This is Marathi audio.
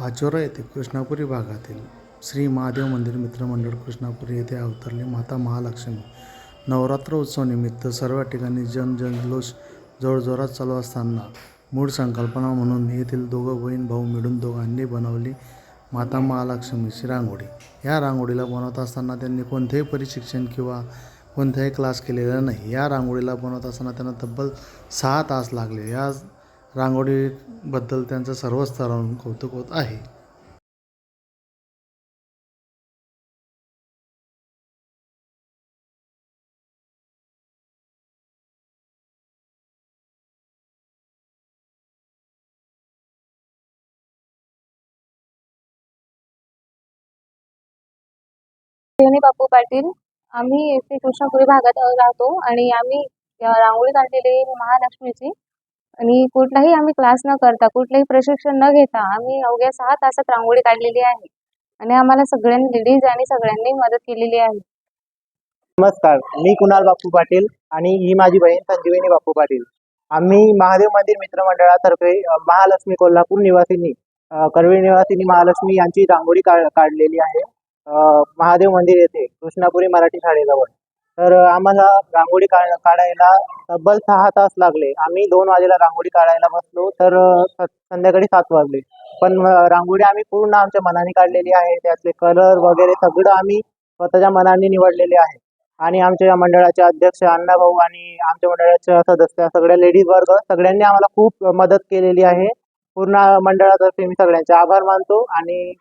पाचोरा येथे कृष्णापुरी भागातील श्री महादेव मंदिर मित्रमंडळ कृष्णापुरी येथे अवतरले माता महालक्ष्मी. नवरात्र उत्सवानिमित्त सर्व ठिकाणी जनजल्लोष जोरजोरात चालू असताना मूळ संकल्पना म्हणून येथील दोघं बहीण भाऊ मिळून दोघांनी बनवली माता महालक्ष्मीची रांगोळी या रांगोळीला बनवत असताना त्यांनी कोणतेही प्रशिक्षण किंवा कोणताही क्लास केलेला नाही. या रांगोळीला बनवत असताना त्यांना तब्बल सहा तास लागले. या रांगोळीबद्दल त्यांचं सर्व स्तरावरून कौतुक होत आहे बापू पाटील आम्ही येथे कृष्णापुरी भागात राहतो आणि आम्ही रांगोळी काढलेली महालक्ष्मीची. आणि कुठलाही आम्ही क्लास न करता कुठलंही प्रशिक्षण न घेता आम्ही अवघ्या सहा तासात रांगोळी काढलेली आहे. आणि आम्हाला सगळ्यांनी लेडीज आणि सगळ्यांनी मदत केलेली आहे. नमस्कार. मी कुणाल बापू पाटील आणि ही माझी बहीण संजीवनी बापू पाटील. आम्ही महादेव मंदिर मित्रमंडळातर्फे महालक्ष्मी कोल्हापूर निवासिनी कर्वे करवीर निवासिनी महालक्ष्मी यांची रांगोळी काढलेली आहे. महादेव मंदिर येथे कृष्णापुरी मराठी शाळेजवळ. तर आम्हाला रांगोळी काढायला तब्बल सहा तास लागले. आम्ही दोन वाजेला रांगोळी काढायला बसलो तर स- संध्याकाळी सात वाजले. पण रांगोळी आम्ही पूर्ण आमच्या मनाने काढलेली आहे. त्यातले कलर वगैरे सगळं आम्ही स्वतःच्या मनाने निवडलेले आहे. आणि आमच्या मंडळाचे अध्यक्ष अण्णाभाऊ आणि आमच्या मंडळाच्या सदस्य सगळ्या लेडीज वर्ग सगळ्यांनी आम्हाला खूप मदत केलेली आहे. पूर्ण मंडळातर्फे मी सगळ्यांचे आभार मानतो आणि